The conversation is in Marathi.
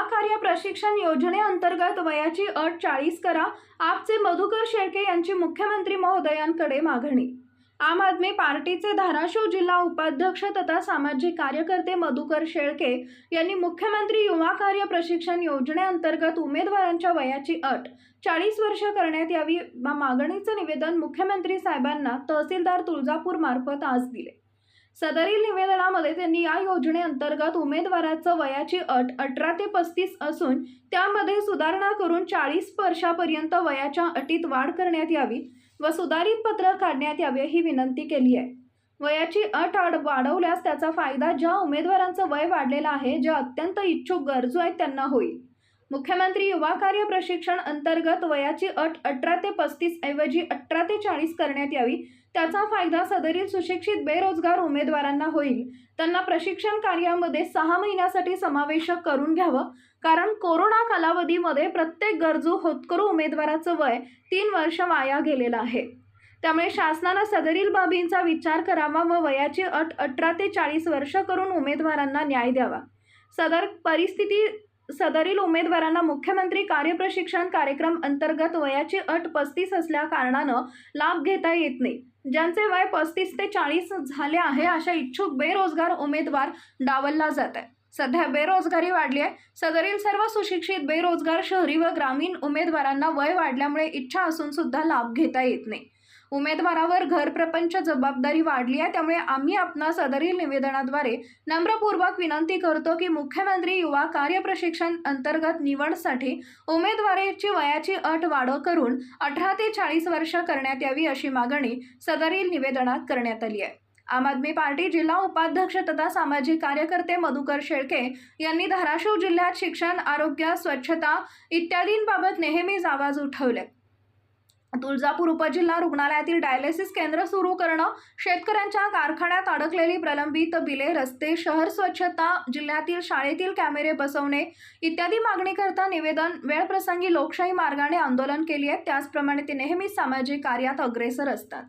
कार्य प्रशिक्षण योजनेअंतर्गत वयाची अट चाळीस करा. आपचे मधुकर शेळके यांची मुख्यमंत्री महोदयांकडे मागणी. आम आदमी पार्टीचे धाराशिव जिल्हा उपाध्यक्ष तथा सामाजिक कार्यकर्ते मधुकर शेळके यांनी मुख्यमंत्री युवा कार्य प्रशिक्षण योजनेअंतर्गत उमेदवारांच्या वयाची अट चाळीस वर्ष करण्यात यावी. मागणीचं निवेदन मुख्यमंत्री साहेबांना तहसीलदार तुळजापूर मार्फत आज दिले. सदरील निवेदनामध्ये त्यांनी या योजनेअंतर्गत उमेदवाराचं वयाची अट अठरा ते पस्तीस असून त्यामध्ये सुधारणा करून चाळीस वर्षापर्यंत वयाच्या अटीत वाढ करण्यात यावी व सुधारित पत्र काढण्यात यावे ही विनंती केली आहे. वयाची अट वाढवल्यास त्याचा फायदा ज्या उमेदवारांचं वय वाढलेलं आहे ज्या अत्यंत इच्छुक गरजू आहेत त्यांना होईल. मुख्यमंत्री युवा कार्य प्रशिक्षण अंतर्गत वयाची अट अठरा ते पस्तीस ऐवजी अठरा ते चाळीस करण्यात यावी त्याचा फायदा सदरील सुशिक्षित बेरोजगार उमेदवारांना होईल. त्यांना प्रशिक्षण कार्यामध्ये सहा महिन्यासाठी समावेशक करून घ्यावं. कारण कोरोना कालावधीमध्ये प्रत्येक गरजू होतकरू उमेदवाराचं वय तीन वर्ष वाया गेलेलं आहे. त्यामुळे शासनानं सदरील बाबींचा विचार करावा व वयाची अट अठरा ते चाळीस वर्ष करून उमेदवारांना न्याय द्यावा. सदर परिस्थिती सदरील उमेदवारांना मुख्यमंत्री कार्यप्रशिक्षण कार्यक्रम अंतर्गत वयाची अट पस्तीस असल्या कारणानं लाभ घेता येत नाही. ज्यांचे वय पस्तीस ते चाळीस झाले आहे अशा इच्छुक बेरोजगार उमेदवार डावलला जात आहे. सध्या बेरोजगारी वाढली आहे. सदरील सर्व सुशिक्षित बेरोजगार शहरी व ग्रामीण उमेदवारांना वय वाढल्यामुळे इच्छा असून सुद्धा लाभ घेता येत नाही. उमेदवारावर घर प्रपंच जबाबदारी वाढली आहे. त्यामुळे आम्ही आपणा सदरील निवेदनाद्वारे नम्रपूर्वक विनंती करतो की मुख्यमंत्री युवा कार्य प्रशिक्षण अंतर्गत निवडसाठी उमेदवाराची वयाची अट वाढ करून अठरा ते चाळीस वर्ष करण्यात यावी अशी मागणी सदरील निवेदनात करण्यात आली आहे. आम आदमी पार्टी जिल्हा उपाध्यक्ष तथा सामाजिक कार्यकर्ते मधुकर शेळके यांनी धाराशिव जिल्ह्यात शिक्षण आरोग्य स्वच्छता इत्यादींबाबत नेहमीच आवाज उठवले. तुळजापूर उपजिल्हा रुग्णालयातील डायलिसिस केंद्र सुरू करणं शेतकऱ्यांच्या कारखान्यात अडकलेली प्रलंबित बिले रस्ते शहर स्वच्छता जिल्ह्यातील शाळेतील कॅमेरे बसवणे इत्यादी मागणीकरता निवेदन वेळप्रसंगी लोकशाही मार्गाने आंदोलन केली आहे. त्याचप्रमाणे ते नेहमीच सामाजिक कार्यात अग्रेसर असतात.